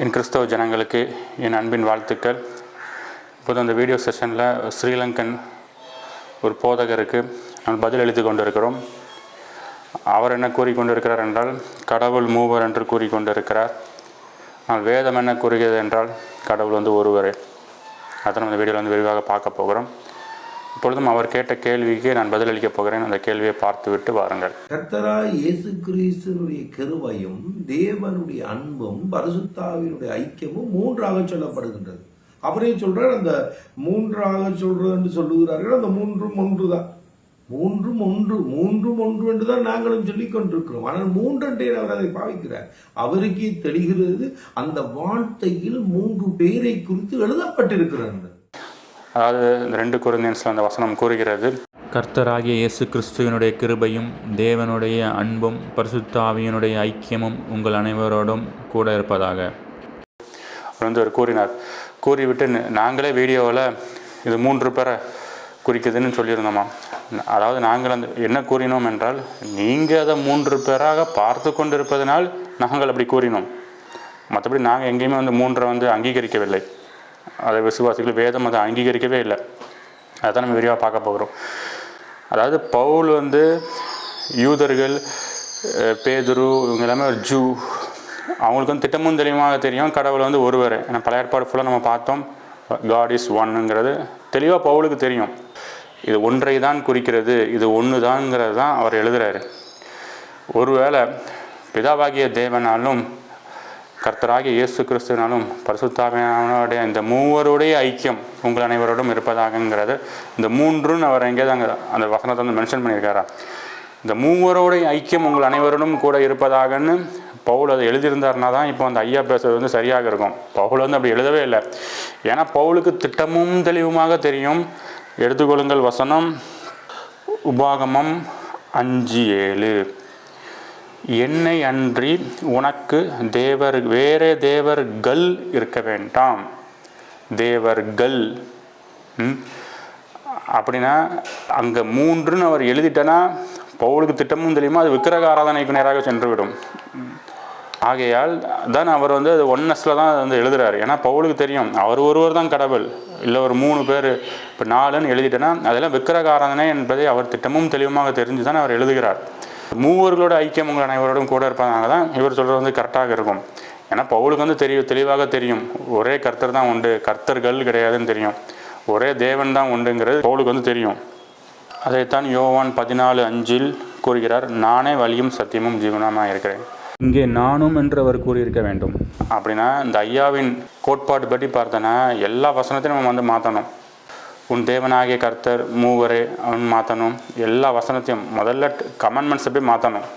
என் கிறிஸ்தவ ஜனங்களுக்கு என் அன்பின் வாழ்த்துக்கள். இப்போது அந்த வீடியோ செஷனில் ஸ்ரீலங்கன் ஒரு போதகருக்கு நான் பதில் எழுதி கொண்டிருக்கிறோம். அவர் என்ன கூறிக்கொண்டிருக்கிறார் என்றால் கடவுள் மூவர் என்று கூறிக்கொண்டிருக்கிறார் ஆனால் வேதம் என்ன கூறுகிறது என்றால் கடவுள் வந்து ஒருவரே. அதை நம்ம இந்த வீடியோவில் வந்து விரிவாக பார்க்க போகிறோம். இப்பொழுதும் அவர் கேட்ட கேள்விக்கு நான் பதிலளிக்கப் போகிறேன். அந்த கேள்வியை பார்த்துவிட்டு வாருங்கள். கர்த்தராய் இயேசு கிறிஸ்தனுடைய கருவையும் தேவனுடைய அன்பும் பரிசுத்தாவினுடைய ஐக்கியமும் மூன்றாக சொல்லப்படுகின்றது. அவரே சொல்றார் அந்த மூன்றாக சொல்றது என்று சொல்லுகிறார்கள். அந்த மூன்றும் ஒன்று தான் மூன்றும் ஒன்று மூன்றும் ஒன்று என்று தான் நாங்களும் சொல்லிக் கொண்டிருக்கிறோம். ஆனால் மூன்றென்றே அவர் அதை பாவிக்கிறார். அவருக்கே தெரிகிறது அந்த வார்த்தையில் மூன்று பேரை குறித்து எழுதப்பட்டிருக்கிறார்கள் அதாவது இந்த ரெண்டு குருந்தியன்ஸில் அந்த வசனம் கூறுகிறது. கர்த்தராகிய இயேசு கிறிஸ்துவினுடைய கிருபையும் தேவனுடைய அன்பும் பரிசுத்த ஆவியினுடைய ஐக்கியமும் உங்கள் அனைவரோடும் கூட இருப்பதாக. அவர் வந்து அவர் கூறினார். கூறிவிட்டு நாங்களே வீடியோவில் இது மூன்று பேரை குறிக்குதுன்னு சொல்லியிருந்தோமா அதாவது நாங்கள் அந்த என்ன கூறினோம் என்றால் நீங்கள் அதை மூன்று பேராக பார்த்து கொண்டிருப்பதனால் நாங்கள் அப்படி கூறினோம். மற்றபடி நாங்கள் எங்கேயுமே வந்து மூன்றை வந்து அங்கீகரிக்கவில்லை. அதை விசுவாசிகள் வேதம் அதை அங்கீகரிக்கவே இல்லை. அதை நம்ம விரிவாக பார்க்க போகிறோம் அதாவது பவுல் வந்து யூதர்கள் பேதுரு இவங்க எல்லாமே ஒரு ஜூ. அவங்களுக்கு வந்து திட்டமும் தெளிவாக தெரியும். கடவுள் வந்து ஒருவர். ஏன்னா பழைய ஏற்பாடு ஃபுல்லாக நம்ம பார்த்தோம். காட் இஸ் ஒன்னுங்கிறது தெளிவாக பவுலுக்கு தெரியும். இது ஒன்றை தான் குறிக்கிறது இது ஒன்று தான்ங்கிறது தான் அவர் எழுதுகிறாரு ஒருவேளை பிதாவாகிய தேவனாலும் கர்த்தராகிய இயேசு கிறிஸ்துவினாலும் பரிசுத்தாவியானுடைய இந்த மூவருடைய ஐக்கியம் உங்கள் அனைவரோடும் இருப்பதாகங்கிறது. இந்த மூன்றுன்னு அவர் எங்கேயாவது அங்கே அந்த வசனத்தை வந்து மென்ஷன் பண்ணியிருக்காரா? இந்த மூவருடைய ஐக்கியம் உங்கள் அனைவரோடும் கூட இருப்பதாகன்னு பவுல் அதை எழுதியிருந்தாருன்னா தான் இப்போ அந்த ஐயா பேசுறது வந்து சரியாக இருக்கும். பவுல் வந்து அப்படி எழுதவே இல்லை. ஏன்னா பவுலுக்கு திட்டமும் தெளிவுமாக தெரியும். எடுத்துக்கொள்ளுங்கள் வசனம் உபாகமம் அஞ்சு ஏழு. என்னை அன்றி உனக்கு தேவர் வேறு தேவர்கள் இருக்க வேண்டாம். தேவர்கள். அப்படின்னா அங்கே மூன்றுன்னு அவர் எழுதிட்டனா பவுலுக்கு திட்டமும் தெரியுமா? அது விக்கிரக ஆராதனைக்கு நேராக சென்றுவிடும். ஆகையால் தான் அவர் வந்து அது ஒன்னஸில் தான் வந்து எழுதுறாரு. ஏன்னா பவுலுக்கு தெரியும் அவர் ஒருவர் தான் கடவுள். இல்லை ஒரு மூணு பேர் இப்போ நாலுன்னு எழுதிட்டேன்னா அதெல்லாம் விக்கிரக ஆராதனை என்பதை அவர் திட்டமும் தெளிவுமாக தெரிஞ்சு தான் அவர் எழுதுகிறார். மூவர்களோட ஐக்கியம் உங்கள் அனைவரோடும் கூட இருப்பதனால தான் இவர் சொல்கிறது வந்து கரெக்டாக இருக்கும். ஏன்னா பவுலுக்கு வந்து தெரியும் தெளிவாக தெரியும். ஒரே கர்த்தர் தான் உண்டு. கர்த்தர்கள் கிடையாதுன்னு தெரியும். ஒரே தேவன் தான் உண்டுங்கிறது பவுலுக்கு வந்து தெரியும். அதைத்தான் யோவான் பதினாலு அஞ்சில் கூறுகிறார் நானே வழியும் சத்தியமும் ஜீவனமாக இருக்கிறேன். இங்கே நானும் என்று அவர் கூறியிருக்க வேண்டும். அப்படின்னா இந்த ஐயாவின் கோட்பாடு படி பார்த்தோன்னா எல்லா வசனத்தையும் நம்ம வந்து மாற்றணும் உன் தேவனாகிய கர்த்தர் மூவரே அவன் மாற்றணும் எல்லா வசனத்தையும் முதல்ல கமெண்ட்மெண்ட்ஸை போய் மாற்றணும்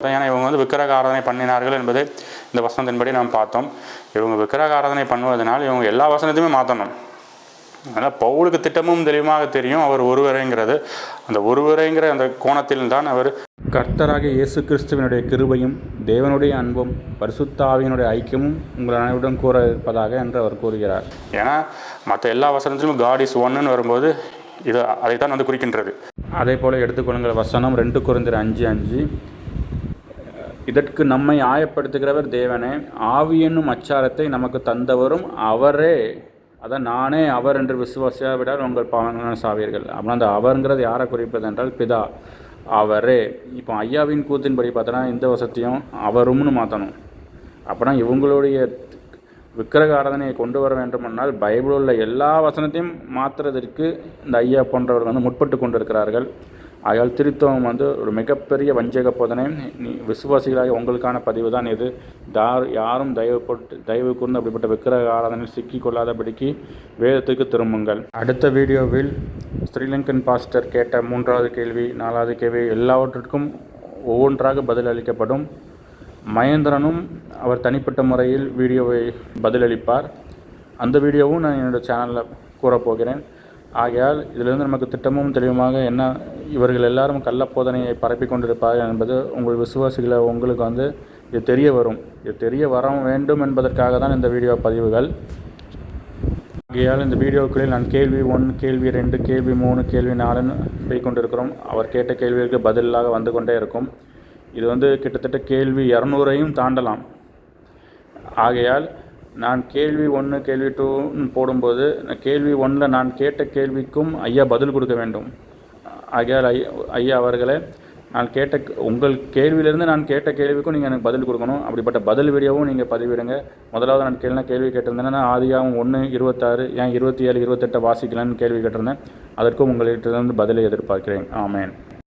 ஏன்னா இவங்க வந்து விக்கிரக ஆராதனை பண்ணினார்கள் என்பதை இந்த வசனத்தின்படி நாம் பார்த்தோம். இவங்க விக்கிரக ஆராதனை பண்ணுவதனால் இவங்க எல்லா வசனத்தையுமே மாற்றணும் அதனால் பவுலுக்கு திட்டமும் தெளிவாக தெரியும் அவர் ஒருவரேங்கிறது. அந்த ஒருவரேங்கிற அந்த கோணத்தில் தான் அவர் கர்த்தராகிய இயேசு கிறிஸ்துவினுடைய கிருபையும் தேவனுடைய அன்பும் பரிசுத்த ஆவியினுடைய ஐக்கியமும் உங்கள் அனைவருடன் கூற இருப்பதாக என்று அவர் கூறுகிறார். ஏன்னா மற்ற எல்லா வசனத்திலும் காட் இஸ் ஒன்னுன்னு வரும்போது இது அதைத்தான் வந்து குறிக்கின்றது. அதே போல எடுத்துக்கொள்ளுங்கள் வசனம் ரெண்டு குறைந்தர் அஞ்சு அஞ்சு. இதற்கு நம்மை ஆயப்படுத்துகிறவர் தேவனே ஆவி என்னும் அச்சாரத்தை நமக்கு தந்தவரும் அவரே. அதான் நானே அவர் என்று விசுவாசியாவிடால் உங்கள் பாவங்களான சாவீர்கள் அப்படின்னா அந்த அவருங்கிறது யாரை குறிப்பது என்றால் பிதா. அவரே. இப்போ ஐயாவின் கூத்தின்படி பார்த்தோன்னா இந்த வசத்தையும் அவரும்னு மாற்றணும். அப்படின்னா இவங்களுடைய விக்கிரக ஆராதனையை கொண்டு வர வேண்டுமென்றால் பைபிளில் உள்ள எல்லா வசனத்தையும் மாற்றுறதற்கு இந்த ஐயா போன்றவர்கள் வந்து முற்பட்டு கொண்டிருக்கிறார்கள். ஆகையால் திருத்தவம் வந்து ஒரு மிகப்பெரிய வஞ்சக போதனை. நீ விசுவாசிகளாக உங்களுக்கான பதிவு தான் இது. தார் யாரும் தயவு போட்டு தயவு கூர்ந்து அப்படிப்பட்ட விக்கிரக ஆராதனையில் சிக்கிக் கொள்ளாதபடிக்கு வேதத்துக்கு திரும்புங்கள். அடுத்த வீடியோவில் ஸ்ரீலங்கன் பாஸ்டர் கேட்ட மூன்றாவது கேள்வி நாலாவது கேள்வி எல்லாவற்றிற்கும் ஒவ்வொன்றாக பதில் அளிக்கப்படும். மகேந்திரனும் அவர் தனிப்பட்ட முறையில் வீடியோவை பதிலளிப்பார். அந்த வீடியோவும் நான் என்னோடய சேனலில் கூறப்போகிறேன். ஆகையால் இதிலிருந்து நமக்கு திட்டமும் தெளிவுமாக என்ன இவர்கள் எல்லாரும் கள்ளப்போதனையை பரப்பி கொண்டிருப்பார்கள் என்பது உங்கள் விசுவாசிகளை உங்களுக்கு வந்து இது தெரிய வரும். இது தெரிய வர வேண்டும் என்பதற்காக தான் இந்த வீடியோ பதிவுகள். ஆகையால் இந்த வீடியோக்களில் நான் கேள்வி ஒன் கேள்வி ரெண்டு கேள்வி மூணு கேள்வி நாலுன்னு போய் கொண்டிருக்கிறோம். அவர் கேட்ட கேள்விகளுக்கு பதிலாக வந்து கொண்டே இருக்கும். இது வந்து கிட்டத்தட்ட கேள்வி இரநூறையும் தாண்டலாம். ஆகையால் நான் கேள்வி ஒன்று கேள்வி டூன்னு போடும்போது நான் கேள்வி ஒன்றில் நான் கேட்ட கேள்விக்கும் ஐயா பதில் கொடுக்க வேண்டும். ஆகையால் ஐயா ஐயா அவர்களே நான் கேட்ட உங்கள் கேள்வியிலேருந்து நான் கேட்ட கேள்விக்கும் நீங்கள் எனக்கு பதில் கொடுக்கணும். அப்படிப்பட்ட பதில் வீடியோவும் நீங்கள் பதிவிடுங்க. முதலாவது நான் கேள்வி கேள்வி கேட்டிருந்தேன்னா ஆதியாகவும் ஒன்று இருபத்தாறு ஏன் இருபத்தி ஏழு இருபத்தெட்டை வாசிக்கலான்னு கேள்வி கேட்டிருந்தேன். அதற்கும் உங்கள்கிட்ட இருந்து பதிலை எதிர்பார்க்கிறேன். ஆமேன்.